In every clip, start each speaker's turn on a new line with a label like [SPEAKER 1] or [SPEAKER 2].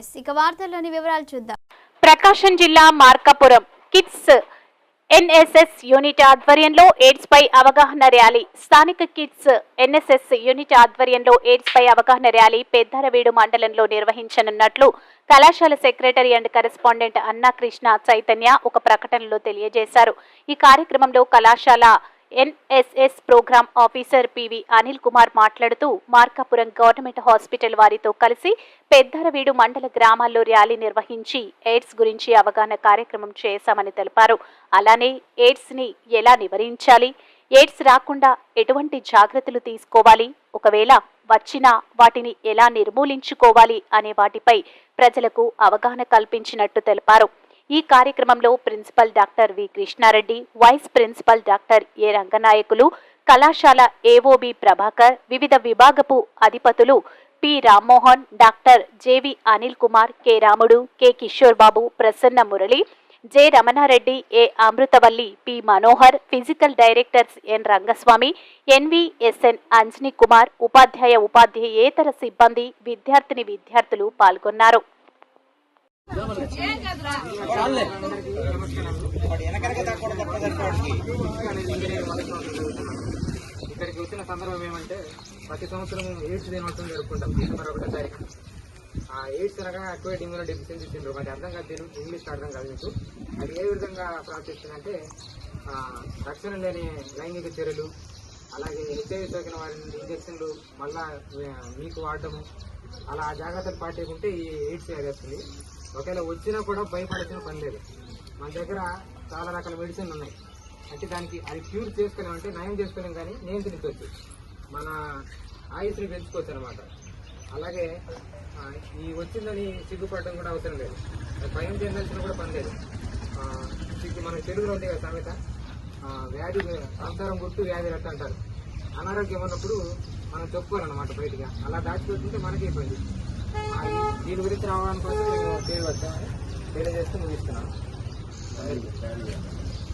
[SPEAKER 1] నమస్తే ఇక వార్తల్లోని వివరాలు చూద్దాం.
[SPEAKER 2] ప్రకాశం జిల్లా మార్కాపురం కిడ్స్ ఎన్ఎస్ఎస్ యూనిట్ ఆధ్వర్యంలో ఎయిడ్స్ పై అవగాహన ర్యాలీ. స్థానిక కిడ్స్ ఎన్ఎస్ఎస్ యూనిట్ ఆధ్వర్యంలో ఎయిడ్స్ పై అవగాహన ర్యాలీ పెద్దరవీడు మండలంలో నిర్వహించనున్నట్లు కళాశాల సెక్రటరీ అండ్ కరెస్పాండెంట్ అన్నా కృష్ణ చైతన్య ఒక ప్రకటనలో తెలియజేశారు. ఈ కార్యక్రమంలో కళాశాల NSS program officer PV Anil Kumar మాట్లాడుతూ మార్కాపురం గవర్నమెంట్ హాస్పిటల్ వారితో కలిసి పెద్దరవీడు మండల గ్రామాల్లో ర్యాలీ నిర్వహించి ఎయిడ్స్ గురించి అవగాహన కార్యక్రమం చేశామని తెలిపారు. అలానే ఎయిడ్స్ని ఎలా నివారించాలి ఎయిడ్స్ రాకుండా ఎటువంటి జాగ్రత్తలు తీసుకోవాలి ఒకవేళ వచ్చినా వాటిని ఎలా నిర్మూలించుకోవాలి అనే వాటిపై ప్రజలకు అవగాహన కల్పించినట్టు తెలిపారు. ఈ కార్యక్రమంలో principal doctor V Krishna Reddy vice principal doctor A Ranganayakulu కళాశాల ఏఓబి ప్రభాకర్ వివిధ విభాగపు అధిపతులు P Rammohan doctor JV Anil Kumar K Ramudu K Kishore Babu Prasanna Murali J Ramana Reddy A Amruthavalli P Manohar physical directors N Rangaswamy NVSN Anjani Kumar ఉపాధ్యాయ ఉపాధ్యాయేతర సిబ్బంది విద్యార్థిని విద్యార్థులు పాల్గొన్నారు.
[SPEAKER 3] ఇక్కడికి వచ్చిన సందర్భం ఏమంటే ప్రతి సంవత్సరం ఎయిడ్స్ దినోత్సవం జరుపుకుంటాం డిసెంబర్ ఒకటో తారీఖు. ఆ ఎయిడ్స్ అనగా అక్వైడ్ ఇమ్యూనో డెఫిషియన్సీ సిండ్రోమ్ అది అర్థం కాదు తెలుగు ఇంగ్లీష్ అర్థం కాదు మీకు. అది ఏ విధంగా ప్రాప్తిస్తుందంటే ఆ, రక్షణ లేని లైంగిక చర్యలు అలాగే హెచ్ఐవి సోకిన వారిని ఇంజక్షన్లు మళ్ళా మీకు వాడటము అలా ఆ జాగ్రత్తలు పాటించుకుంటే ఈ ఎయిడ్స్ వ్యాధి వస్తుంది. ఒకవేళ వచ్చినా కూడా భయపడాల్సిన పని లేదు. మన దగ్గర చాలా రకాల మెడిసిన్ ఉన్నాయి. అంటే దానికి అది క్యూర్ చేసుకోలేం అంటే నయం చేసుకోలేం కానీ నియంత్రించవచ్చు మన ఆయుష్ని పెంచుకోవచ్చు అనమాట అలాగే ఈ వచ్చిందని సిగ్గుపడడం కూడా అవసరం లేదు. భయం చెందాల్సిన కూడా పని లేదు. సిగ్గు మన తెలుగులో ఉంది కదా సామెత. వ్యాధి సంసారం గుర్తు వ్యాధి రట్టు అంటారు. అనారోగ్యం ఉన్నప్పుడు మనం చెప్పుకోవాలన్నమాట బయటగా అలా దాచిపోతుంటే మనకే ఇబ్బంది. దీని గురించి రావడానికి కోసం మేము పేరు తెలియజేస్తూ ముగిస్తున్నాను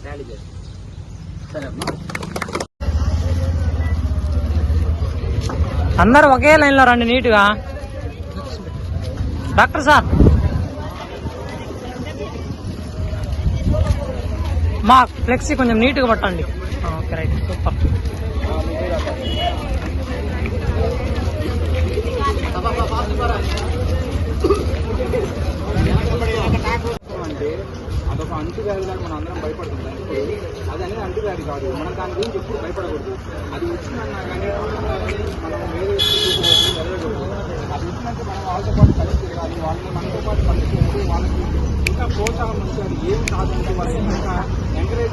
[SPEAKER 3] ర్యాలీ చేస్తాం
[SPEAKER 4] అందరూ ఒకే లైన్లో రండి నీట్గా. Doctor sir. మా ఫ్లెక్సీ కొంచెం నీట్గా పట్టండి. Okay right. సూపర్.
[SPEAKER 3] అంటే అదొక అంటువ్యాధిగా మనం అందరం భయపడుతుంటాం. ఇప్పుడు అది అనేది అంటువ్యాధి కాదు. మనం దాని గురించి ఎప్పుడు భయపడకూడదు. అది వచ్చిందన్నా కానీ మనం వేరే వ్యక్తులకు వెళ్ళకూడదు అది వచ్చినట్టు మనం వాళ్ళతో పాటు కలిసి తిరగాలి వాళ్ళని మనతో పాటు కలిసి వాళ్ళకి ఇంకా ప్రోత్సాహం ఇచ్చి అది ఏం కాదు వాళ్ళు ఇంకా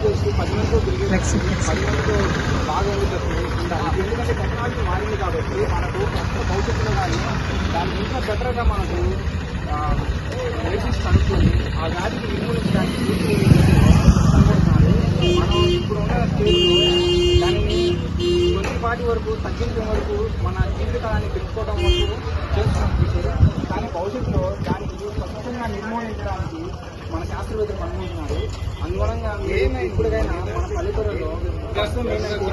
[SPEAKER 3] చేసి పది మందితో తిరిగి
[SPEAKER 4] Flexi, flexi.
[SPEAKER 3] పది మందితో బాగా ఉండేటట్టు ఉండాలి ఎందుకంటే టెక్నాలజీ మారింది కాబట్టి మనకు భవిష్యత్తులో కానీ దాన్ని ఇంకా బెటర్గా మనకు మెడిసిన్స్ కనుక్కొని ఆ వ్యాధికి నిర్మూలించడానికి మనం ఇప్పుడు ఉన్న స్టేజ్లో దానిని కొద్దిపాటి వరకు తగ్గించడం వరకు మన జీవితకాలాన్ని పెంచుకోవడం వరకు చేస్తున్నాం కానీ భవిష్యత్తులో దానికి స్పష్టంగా నిర్మూలించడానికి మన శాస్త్రవేత్తలు కనుగొంటున్నారు అందువలన ఏమైనా ఇప్పటికైనా మన పల్లెటూరులో ప్రస్తుతం ఏంటంటే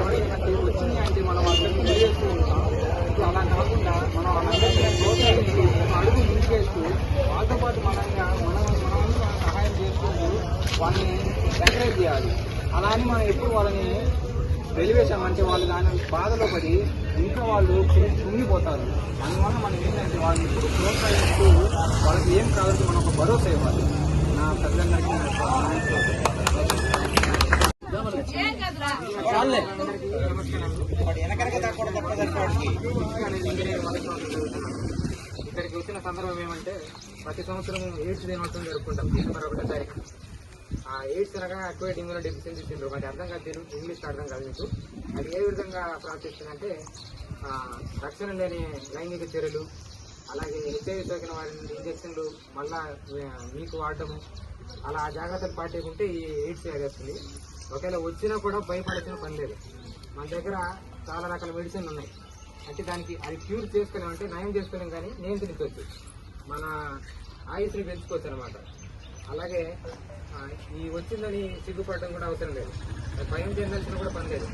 [SPEAKER 3] వచ్చింది అంటే మనం అందరికీ తెలియజేస్తూ ఉంటాం ఇప్పుడు అలా కాకుండా మనం వాళ్ళందరికీ ప్రోత్సహిస్తూ అడుగు ముందుకేస్తూ వాళ్ళతో పాటు మనంగా మనం మన మనం సహాయం చేసుకుంటూ వాళ్ళని ఎంకరేజ్ చేయాలి. అలా అని మనం ఎప్పుడు వాళ్ళని వెలివేశామంటే వాళ్ళు దాని బాధలో పడి ఇంట్లో వాళ్ళు కుంగి- కుంగిపోతారు. అందువల్ల మనం ఏంటంటే వాళ్ళని ఎప్పుడు ప్రోత్సహిస్తూ వాళ్ళకి ఏం కావాలంటే మనం ఒక భరోసా ఇవ్వాలి. ఇక్కడికి వచ్చిన సందర్భం ఏమంటే ప్రతి సంవత్సరం ఎయిడ్స్ దినోత్సవం జరుపుకుంటాం. డిసెంబర్ ఒకటో తారీఖు. ఆ ఎయిడ్స్ అనగా అక్వైడ్ ఇమ్యూనో డెఫిషియన్సీ సిండ్రోమ్ అది అర్థం కాదు ఇంగ్లీష్ అర్థం కాదు మీకు. అది ఏ విధంగా ప్రార్థిస్తుందంటే రక్షణ లేని లైంగిక చర్యలు అలాగే హెచ్ఐవి సోకిన వారిని ఇంజక్షన్లు మళ్ళా మీకు వాడటము అలా ఆ జాగ్రత్తలు పాటించుకుంటే ఈ ఎయిడ్స్ వ్యాధి వస్తుంది. ఒకవేళ వచ్చినా కూడా భయపడాల్సిన పని లేదు. మన దగ్గర చాలా రకాల మెడిసిన్లు ఉన్నాయి. అంటే దానికి అది క్యూర్ చేసుకోలేమంటే నయం చేసుకోలేం కానీ నియంత్రించవచ్చు మన ఆయుష్ని పెంచుకోవచ్చు అనమాట అలాగే ఈ వచ్చిందని సిగ్గుపడడం కూడా అవసరం లేదు. భయం చెందాల్సిన కూడా పని లేదు.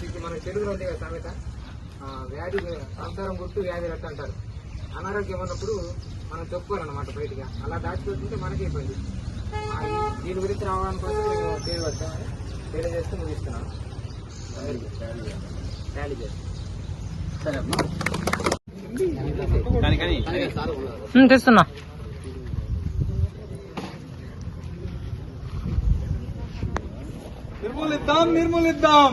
[SPEAKER 3] సిగ్గు మన తెలుగులో ఉంది కదా సామెత వ్యాధి సంసారం గుర్తు వ్యాధి రట్టు అంటారు. అనారోగ్యం ఉన్నప్పుడు మనం చెప్పుకోవాలన్నమాట బయటగా అలా దాచిపెట్టుకుంటే మనకే ఇబ్బంది. దీని గురించి రావడానికి మేము పేరు వచ్చామని తెలియజేస్తూ ముగిస్తున్నాను ర్యాలీ చేస్తాం
[SPEAKER 4] తెస్తున్నా.
[SPEAKER 5] నిర్మూలిద్దాం. నిర్మూలిద్దాం.